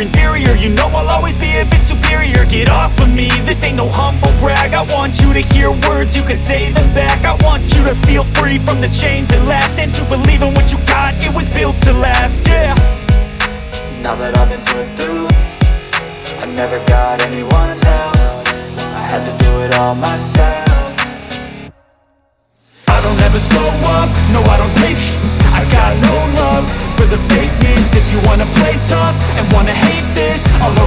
Inferior, you know I'll always be a bit superior. Get off of me, this ain't no humble brag. I want you to hear words, you can say them back. I want you to feel free from the chains that last. And to believe in what you got, it was built to last, yeah. Now that I've been put through I never got anyone's help. I had to do it all myself. I don't ever slow up, no I don't take. Sh- I got no love for the fakeness. If you wanna play tough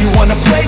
you wanna play